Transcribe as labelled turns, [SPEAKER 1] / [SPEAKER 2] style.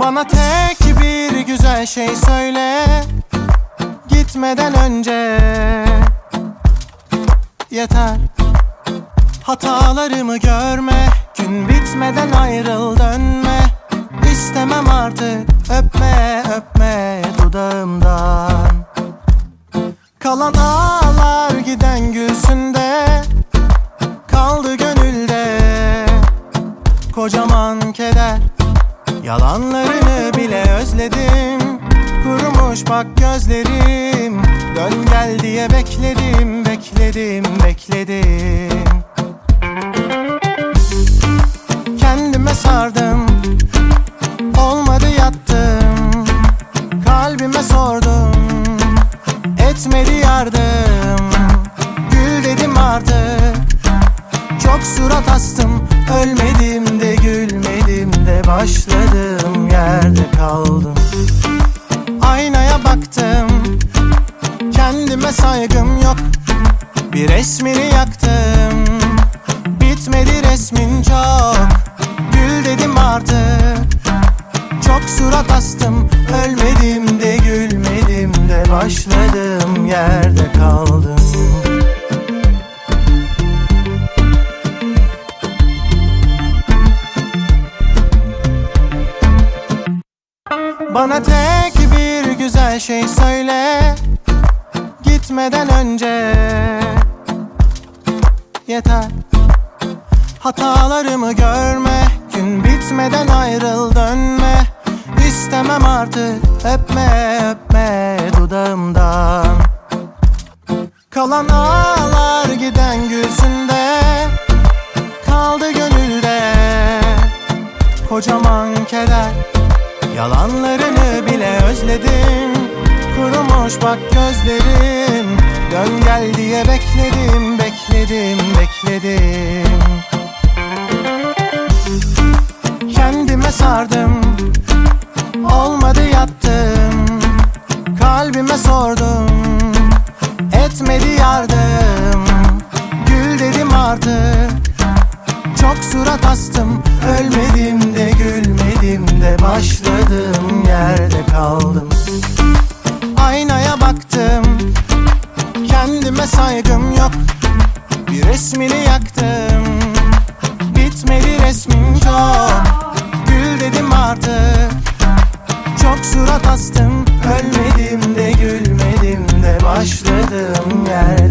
[SPEAKER 1] Bana tek bir güzel şey söyle. Gitmeden önce Yeter. Hatalarımı görme. Gün bitmeden ayrıl dönme. İstemem artık. Öpme öpme dudağımdan. Kalan ağlar Yalanlarını bile özledim. Kurumuş bak gözlerim. Dön gel diye bekledim Bekledim bekledim. Kendime sardım. Olmadı yattım. Kalbime sordum. Etmedi yardım. Gül dedim artık. Çok surat astım. Ölmedim Saygım yok. Bir resmini yaktım. Bitmedi resmin çok. Gül dedim artık. Çok surat astım. Ölmedim de gülmedim de Başladım. Yerde kaldım. Bana tek bir güzel şey söyle Gitmeden önce Yeter. Hatalarımı görme Gün bitmeden ayrıl dönme. İstemem artık öpme öpme dudağımdan. Kalan ağlar giden gülsünde Kaldı gönülde Kocaman keder. Yalanlarını bile özledim Kurumuş bak gözlerim. Dön gel diye bekledim Bekledim bekledim. Kendime sardım Olmadı yattım. Kalbime sordum Etmedi yardım. Gül dedim artık çok surat astım. Ölmedim de gülmedim de Başladım yerde kaldım saygım yok. Bir resmini yaktım. Bitmedi resmin çok. Gül dedim artık. Çok surat astım. Ölmedim de gülmedim de başladım yer